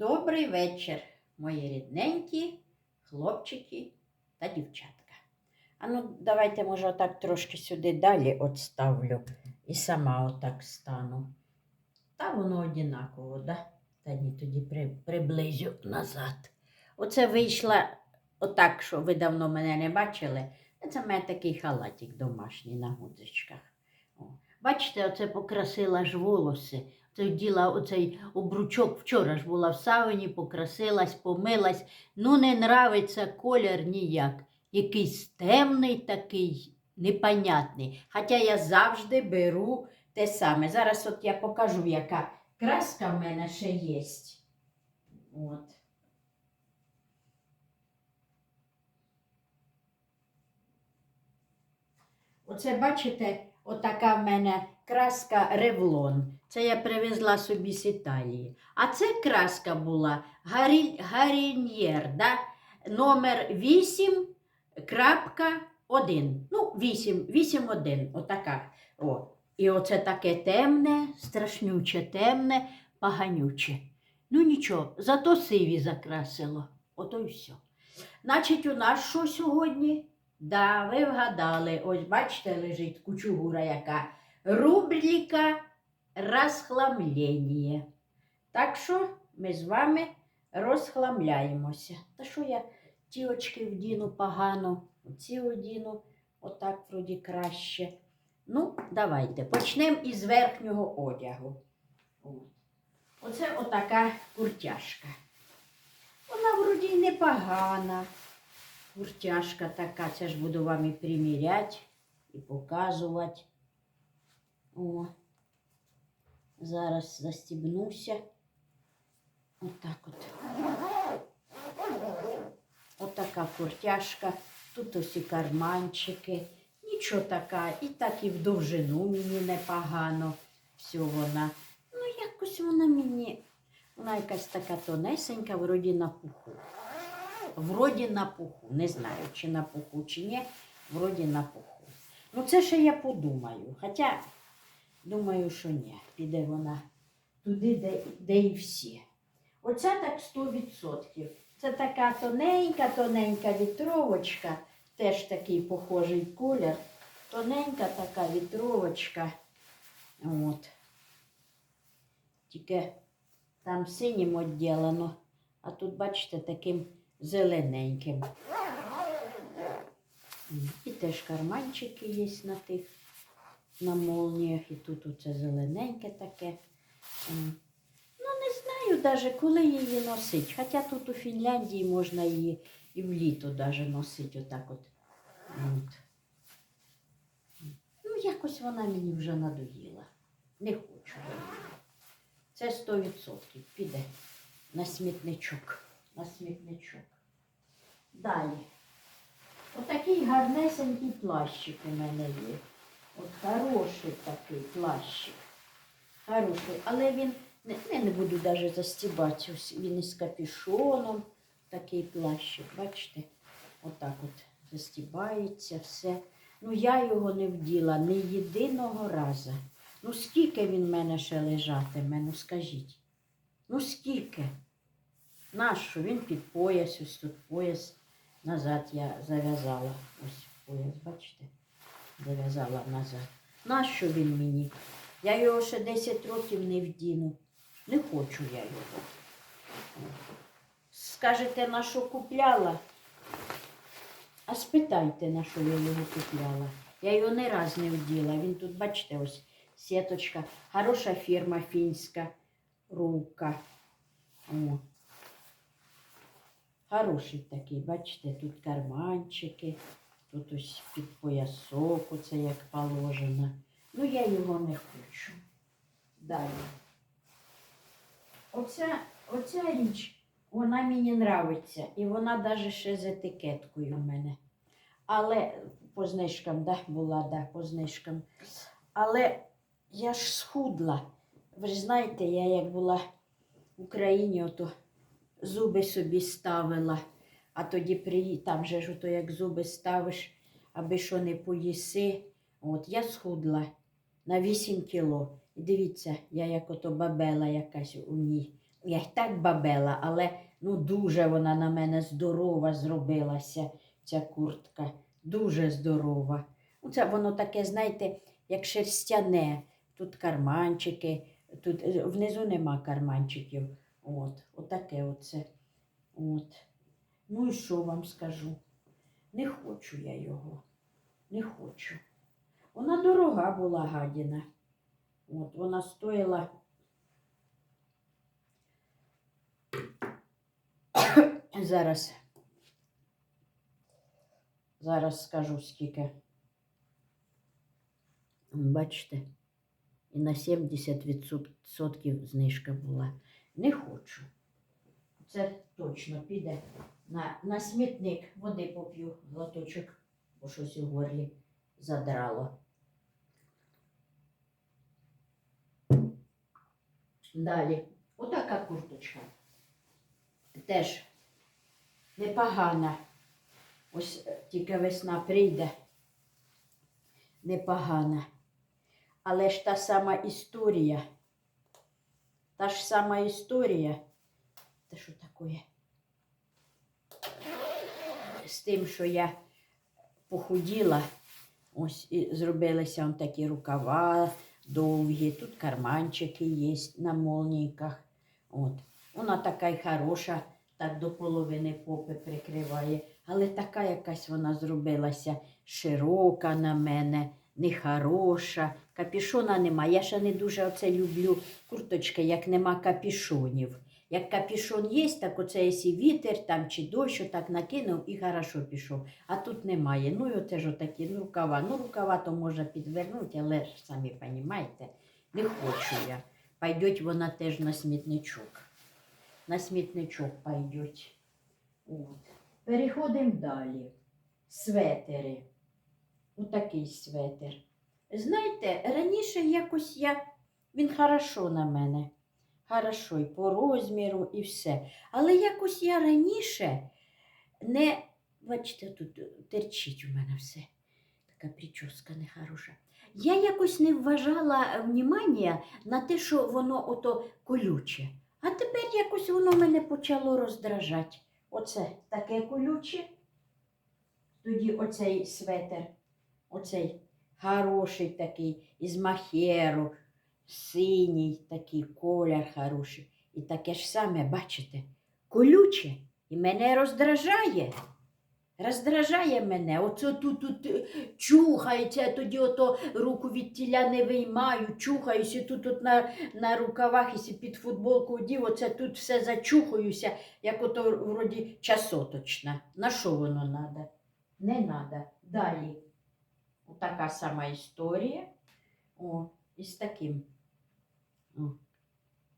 Добрий вечір, мої рідненькі хлопчики та дівчатка. А ну, давайте, може, отак трошки сюди далі отставлю і сама отак стану. Та воно однаково, да? Та ні, тоді при, приблизю назад. Оце вийшла отак, що ви давно мене не бачили. Це в мене такий халатик домашній на гудзичках. Бачите, оце покрасила ж волоси. Це вділа оцей обручок вчора ж була в сауні, покрасилась, помилась. Ну, не нравиться колір ніяк. Якийсь темний такий, непонятний. Хоча я завжди беру те саме. Зараз от я покажу, яка краска в мене ще є. От. Оце бачите, отака в мене краска Ревлон. Це я привезла собі з Італії. А це краска була Гарі... Гаріньєр, да? номер 8 крапка 1. Ну, 8, 8 1, отака. О. І оце таке темне, страшнюче, темне, поганюче. Ну нічого, зато сиві закрасило. Ото й все. Значить, у нас що сьогодні? Да, ви вгадали. Ось бачите, лежить кучугура яка. Рубрика розхламлення. Так що ми з вами розхламляємося. Та що я ті очки вдіну погано, ці одіну, отак вроді краще. Ну, давайте почнемо із верхнього одягу. Оце отака куртяшка. Вона вроді непогана. Куртяшка така, це ж буду вам і приміряти, і показувати. О, зараз застібнуся. Отак от. Отака куртяшка. Тут ось і карманчики. Нічого така, і так і в довжину мені непогано. Все вона. Ну, якось вона мені. Вона якась така тонесенька, вроді на пуху. Вроді на пуху. Не знаю, чи на пуху, чи ні. Вроді на пуху. Ну, це ще я подумаю. Хоча, думаю, що ні. Піде вона туди, де, де і всі. Оця так 100%. Це така тоненька, тоненька вітровочка. Теж такий похожий колір. Тоненька така вітровочка. От. Тільки там синім відділено, а тут, бачите, таким зелененьким. І теж карманчики є на тих, на молніях. І тут оце зелененьке таке. Ну, не знаю навіть, коли її носить. Хоча тут у Фінляндії можна її і вліто навіть носити отак от. от. Ну, якось вона мені вже надоїла. Не хочу. Це 100% піде на смітничок. На смітничок. Далі. Отакий гарнесенький плащик у мене є. От хороший такий плащик. Хороший. Але він, не, не, не буду навіть застібати. Він із капюшоном. Такий плащик, бачите? Отак от застібається все. Ну, я його не вділа ні єдиного разу. Ну, скільки він в мене ще лежатиме, ну скажіть. Ну скільки? Нащо? Він під пояс, ось тут пояс. Назад я зав'язала. Ось пояс, бачите? Зав'язала назад. Нащо він мені? Я його ще 10 років не вдіну. Не хочу я його. Скажете, на що купляла? А спитайте, на що я його купляла. Я його не раз не вділа. Він тут, бачите, ось сіточка. Хороша фірма фінська рука. О. Хороший такий, бачите, тут карманчики, тут ось під поясок, оце як положено. Ну, я його не хочу. Далі. Оця, оця річ, вона мені нравиться. І вона навіть ще з етикеткою в мене. Але по знижкам, да, була, да, по знижкам. Але я ж схудла. Ви ж знаєте, я як була в Україні, ото зуби собі ставила, а тоді при... там же ж ото як зуби ставиш, аби що не поїси. От я схудла на 8 кіло. І дивіться, я як ото бабела якась у ній Я й так бабела, але ну дуже вона на мене здорова зробилася, ця куртка. Дуже здорова. Ну, Це воно таке, знаєте, як шерстяне. Тут карманчики, тут е, внизу нема карманчиків. От, отаке оце. От. Ну і що вам скажу? Не хочу я його. Не хочу. Вона дорога була гадіна. От, вона стоїла. Зараз. Зараз скажу скільки. Бачите, і на 70% знижка була. Не хочу. Це точно піде на, на смітник. Води поп'ю глоточок, бо щось у горлі задрало. Далі. Отака курточка. Теж непогана. Ось е, тільки весна прийде. Непогана. Але ж та сама історія. Та ж сама історія. Та що таке? З тим, що я похуділа, ось і зробилися он такі рукава довгі, тут карманчики є на молнійках. От. Вона така й хороша, так до половини попи прикриває, але така якась вона зробилася широка на мене, нехороша. Капішона нема. Я ще не дуже оце люблю курточки, як нема капішонів. Як капішон є, так оце якщо вітер там чи дощ, так накинув і хорошо пішов. А тут немає. Ну і оце ж отакі ну, рукава. Ну, рукава то можна підвернути, але ж самі розумієте, не хочу я. Пойдеть вона теж на смітничок. На смітничок пойдеть. От. Переходимо далі. Светери. Отакий светер. Знаєте, раніше якось я. Він хорошо на мене. Хорошо, і по розміру, і все. Але якось я раніше не. Бачите, тут терчить у мене все. Така прическа нехороша. Я якось не вважала внимання на те, що воно ото колюче. А тепер якось воно мене почало роздражати. Оце таке колюче. Тоді оцей светер, оцей хороший такий, із махеру, синій такий колір хороший. І таке ж саме, бачите, колюче і мене роздражає. Роздражає мене. Оце тут, тут е, чухається, тоді ото руку від тіля не виймаю, чухаюся, і тут на, на рукавах, якщо під футболку одів, оце тут все зачухаюся, як ото вроді часоточна. На що воно треба? Не треба. Далі. Така сама історія. О, і з таким.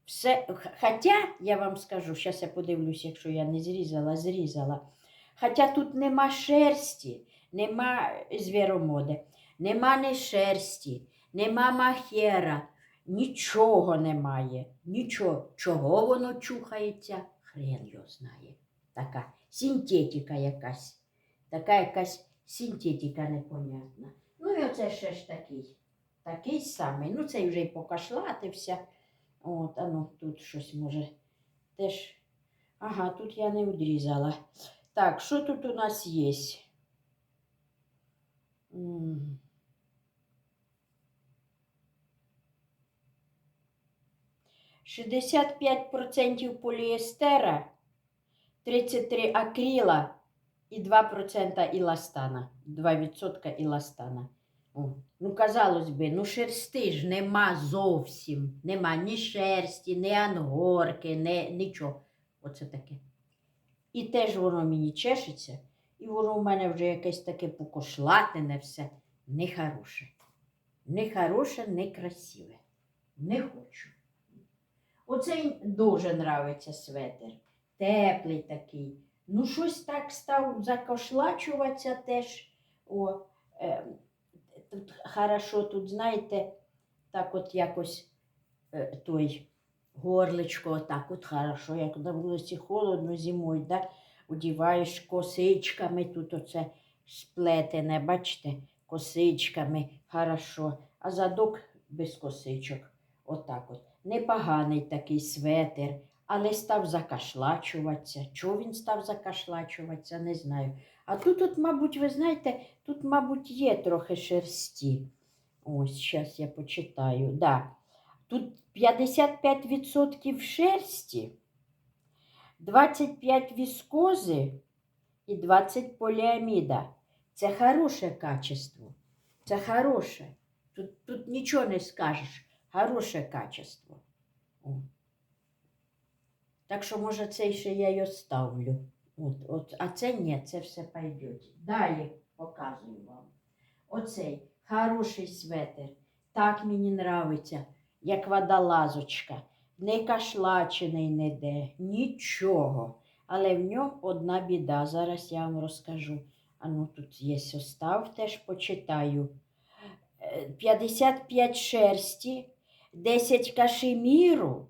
Все, хоча, я вам скажу, зараз я подивлюсь, якщо я не зрізала, зрізала. Хоча тут нема шерсті, нема звіромоди, нема не шерсті, нема махера, нічого немає. Нічого. Чого воно чухається, хрен його знає. Така синтетика якась. Така якась синтетика непонятна. Ну і оце ще ж такий. Такий самий. Ну, цей вже й покашлатився. От, а ну тут щось може теж. Ага, тут я не відрізала. Так, що тут у нас є? Шістдесят п'ять процентів поліестера, 33 акрила і 2% іластана. 2% іластана. Ну, казалось би, ну шерсти ж нема зовсім. Нема ні шерсті, ні ангорки, ні, нічого. Оце таке. І теж воно мені чешеться, і воно в мене вже якесь таке покошлатене все. Нехороше. Нехороше, некрасиве. Не хочу. Оцей дуже нравиться светер. Теплий такий. Ну, щось так став закошлачуватися теж. О, е, тут хорошо, тут, знаєте, так от якось е, той горличко, так от хорошо, як на вулиці холодно зимою, да? одіваєш косичками, тут оце сплетене, бачите, косичками, хорошо, а задок без косичок. Отак от. Непоганий такий светер, але став закашлачуватися. Чого він став закашлачуватися, не знаю. А тут, от, мабуть, ви знаєте, тут, мабуть, є трохи шерсті. Ось, зараз я почитаю. Да. Тут 55% шерсті, 25 віскози і 20 поліаміда. Це хороше качество. Це хороше. Тут, тут нічого не скажеш. Хороше качество. Так що, може, цей ще я й оставлю. От, от, а це ні, це все пойде. Далі показую вам. Оцей хороший светр. Так мені нравиться, як водолазочка. Не кашлачений ніде, нічого. Але в ньому одна біда. Зараз я вам розкажу. А ну тут є состав, теж почитаю. Е, 55 шерсті, 10 кашеміру,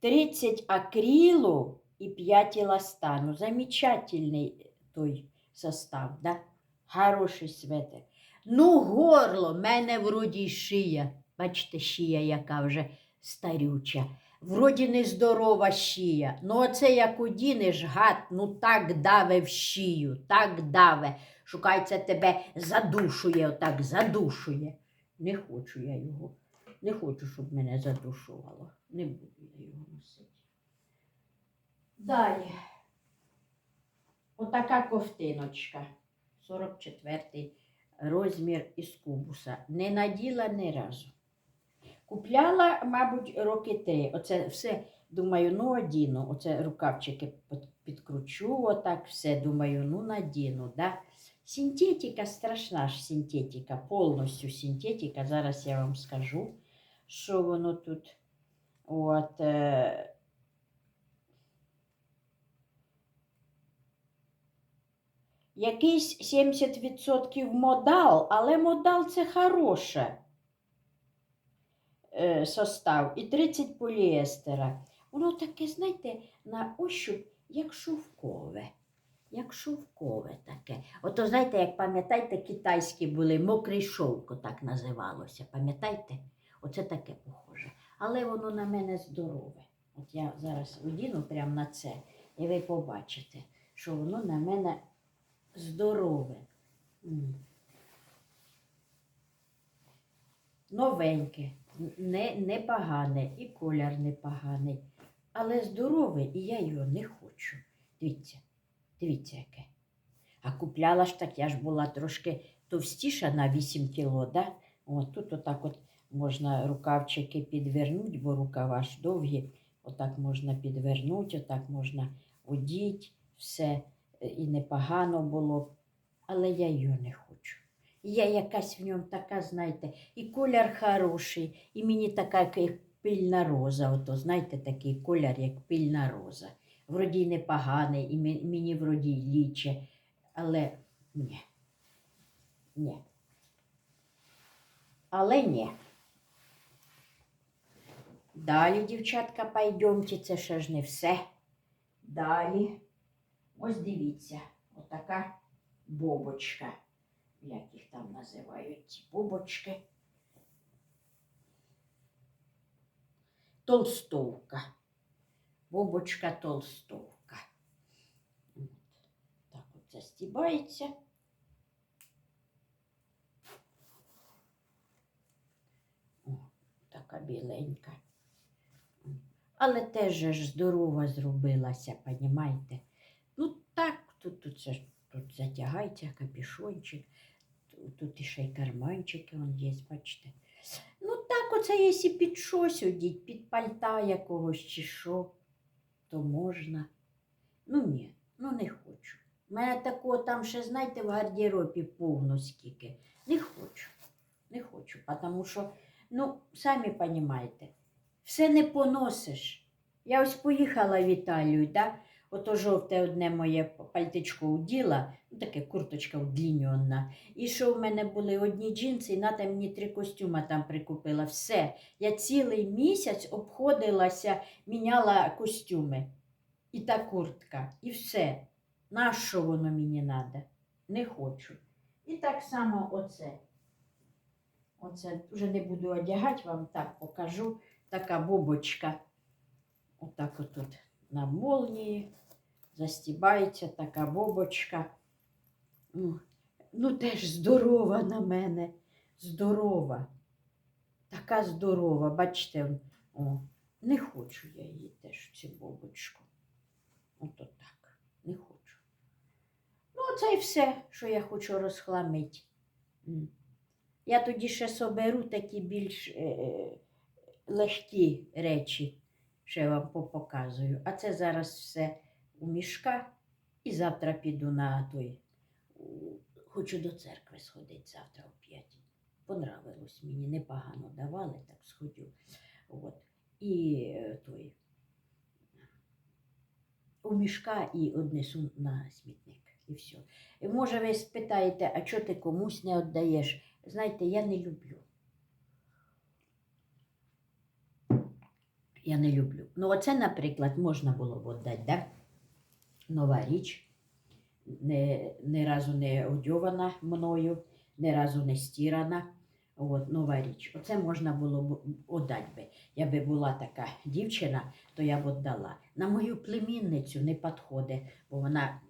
30 акрилу і 5 еластану. Замечательний той состав, да? Хороший светр. Ну, горло, мене вроді шия. Бачите, шия, яка вже старюча. Вроді нездорова шия. Ну, оце як одінеш, гад, ну так даве в шию, так даве. Шукається тебе задушує, отак задушує. Не хочу я його. Не хочу, щоб мене задушувало. Не буду я його носити. Далі. Отака ковтиночка. 44 розмір із кубуса. Не наділа ні разу. Купляла, мабуть, роки три. Оце все, думаю, ну одіну. Оце рукавчики підкручу, отак все, думаю, ну надіну. Да? Синтетика страшна ж синтетика, повністю синтетика. Зараз я вам скажу, що воно тут. От, е... Якийсь 70% модал, але модал це хороше е, состав і 30 поліестера. Воно таке, знаєте, на ощуп, як шовкове. Як шовкове таке. Ото, знаєте, як пам'ятаєте, китайські були, мокрий шовк, так називалося. Пам'ятаєте? Оце таке похоже. Але воно на мене здорове. От я зараз одіну прямо на це, і ви побачите, що воно на мене здорове. Новеньке, не, непогане, і колір непоганий, але здорове, і я його не хочу. Дивіться, дивіться яке. А купляла ж так, я ж була трошки товстіша на 8 кіло, да? От тут отак от можна рукавчики підвернути, бо рукава ж довгі. Отак можна підвернути, отак можна одіти, все е, і непогано було б. Але я його не хочу. Я якась в ньому така, знаєте, і колір хороший, і мені така як пильна роза. Ото, знаєте, такий колір, як пильна роза. Вроді непоганий, і мені вроді ліче, але ні. Ні. Але ні. Далі, дівчатка, пойдемте, це ще ж не все. Далі. Ось дивіться, отака бобочка. Як їх там називають ці бобочки. Толстовка. Бобочка толстовка. От. Так от застібається. О, така біленька. Але теж ж здорова зробилася, понімаєте? Ну так, тут, тут, це, тут затягається капюшончик, тут, іще й карманчики он є, бачите. Ну так, оце якщо під щось одіть, під пальта якогось чи що, то можна. Ну ні, ну не хочу. У мене такого там ще, знаєте, в гардеробі повно скільки. Не хочу. Не хочу, тому що, ну, самі розумієте, все не поносиш. Я ось поїхала в Італію, да? ото жовте одне моє пальтичко уділа, ну таке курточка удліньонна. І що в мене були одні джинси, і Ната мені три костюма там прикупила. Все. Я цілий місяць обходилася, міняла костюми. І та куртка, і все. На що воно мені треба? Не хочу. І так само оце. Оце вже не буду одягати, вам так покажу. Така бобочка. Отак отут на молнії застібається така бобочка. Ну, ну теж здорова на мене. Здорова. Така здорова. Бачите, о, не хочу я її теж, цю бобочку. Ото так. Не хочу. Ну, це і все, що я хочу розхламити. Я тоді ще соберу такі більш е, легкі речі, ще вам попоказую. А це зараз все у мішка. І завтра піду на той. Хочу до церкви сходити завтра о п'ять. Понравилось мені, непогано давали, так сходю. От. І е, той. У мішка і однесу на смітник. І все. І може ви спитаєте, а чого ти комусь не віддаєш? Знаєте, я не люблю. Я не люблю. Ну, оце, наприклад, можна було б віддати, да? Нова річ. Не, ні разу не одьована мною, ні разу не стірана. От, нова річ. Оце можна було б віддати би. Я би була така дівчина, то я б віддала. На мою племінницю не підходить, бо вона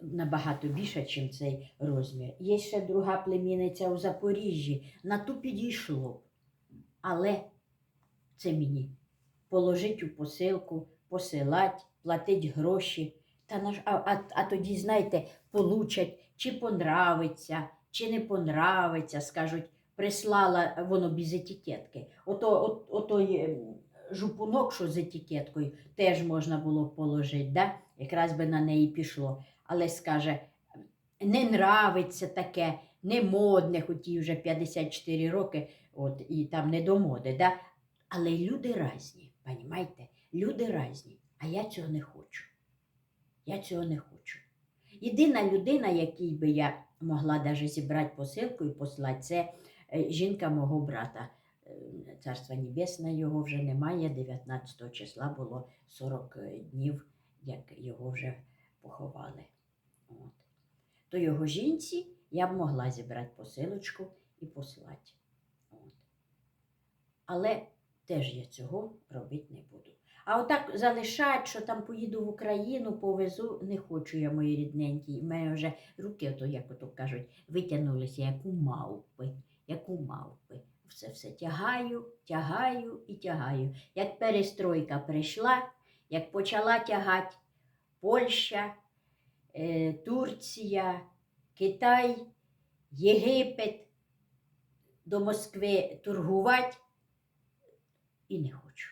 набагато більша, ніж цей розмір. Є ще друга племінниця у Запоріжжі, на ту підійшло. Але це мені положить у посилку, посилати, платить гроші. Та наш, а, а, а тоді, знаєте, получать, чи понравиться, чи не понравиться, скажуть, прислала воно без етикетки. Ото, от, отой жупунок, що з етикеткою, теж можна було положити, да? якраз би на неї пішло. Але скаже, не нравиться таке, не модне, хоч їй вже 54 роки, от, і там не до моди. Да? Але люди різні, понімаєте? Люди різні, а я цього не хочу. Я цього не хочу. Єдина людина, якій би я могла навіть зібрати посилку і послати, це е, жінка мого брата. Е, Царство Небесне його вже немає. 19 числа було 40 днів, як його вже поховали. От. То його жінці я б могла зібрати посилочку і послати. От. Але теж я цього робити не буду. А отак залишать, що там поїду в Україну, повезу, не хочу я, мої рідненькі. У мене вже руки, ото, як ото кажуть, витягнулися, як у мавпи, як у мавпи. Все все тягаю, тягаю і тягаю. Як перестройка прийшла, як почала тягати Польща, е, Турція, Китай, Єгипет до Москви торгувати і не хочу.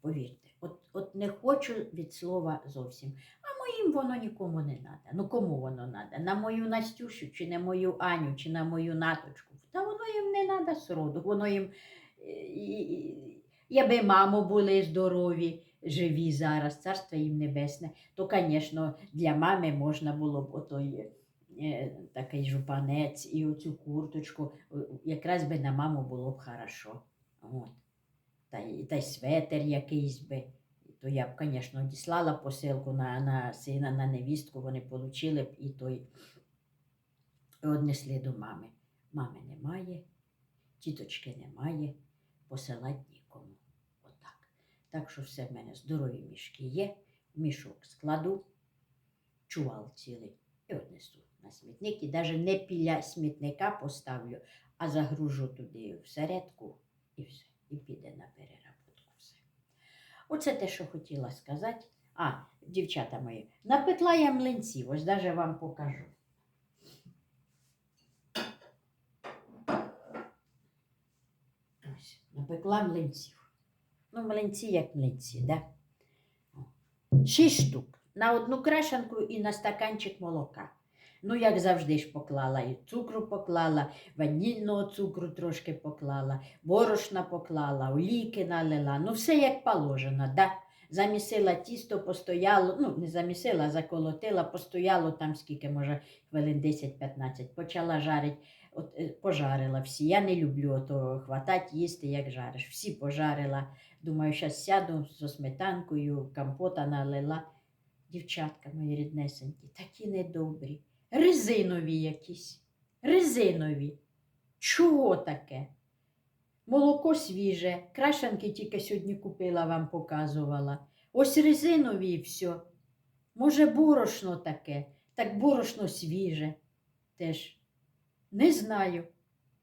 Повірте, от, от не хочу від слова зовсім. А моїм воно нікому не треба. Ну кому воно треба? На мою Настюшу, чи на мою Аню, чи на мою наточку. Та воно їм не треба сроду. Воно їм. е, Якби мамо були здорові, живі зараз, царство їм небесне, то, звісно, для мами можна було б отой е, такий жупанець і оцю курточку. Якраз би на маму було б хорошо. От та й, та й светер якийсь би. То я б, звісно, діслала посилку на, на сина, на невістку, вони отримали б і той і однесли до мами. Мами немає, тіточки немає, посилати нікому. Отак. Так що все в мене здорові мішки є, мішок складу, чувал цілий і однесу на смітник. І навіть не біля смітника поставлю, а загружу туди всередку і все. І піде на переработку все. Оце те, що хотіла сказати. А, дівчата мої, напекла я млинців, ось навіть вам покажу. Ось, напекла млинців. Ну, млинці як млинці, да? Шість штук. На одну крашанку і на стаканчик молока. Ну, як завжди ж поклала, і цукру поклала, ванільного цукру трошки поклала, борошна поклала, олійки налила. Ну, все як положено, да? Замісила тісто, постояло, ну, не замісила, а заколотила, постояло там скільки, може, хвилин 10-15. Почала жарити, от, е, пожарила всі. Я не люблю ото хватати, їсти, як жариш. Всі пожарила. Думаю, зараз сяду зі сметанкою, компота налила. Дівчатка мої ріднесенькі, такі недобрі. Резинові якісь. Резинові. Чого таке? Молоко свіже, крашенки тільки сьогодні купила, вам показувала. Ось резинові і все. Може, борошно таке, так борошно свіже теж. Не знаю,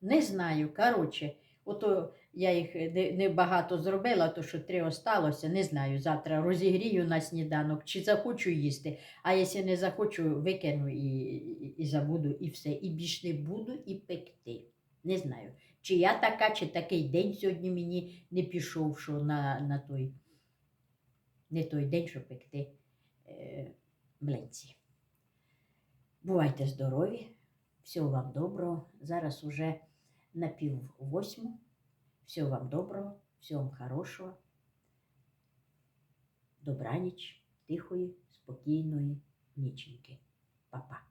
не знаю. Коротше, ото я їх не, не багато зробила, то що три осталося, не знаю. Завтра розігрію на сніданок, чи захочу їсти. А якщо не захочу, викину і, і, забуду, і все. І більш не буду і пекти. Не знаю. Чи я така, чи такий день сьогодні мені не пішов, що на, на той, не той день, що пекти е, млинці. Бувайте здорові, всього вам доброго. Зараз уже на пів восьму. Всього вам доброго, всього вам хорошого. Добраніч, тихої, спокійної ніченьки. Па-па.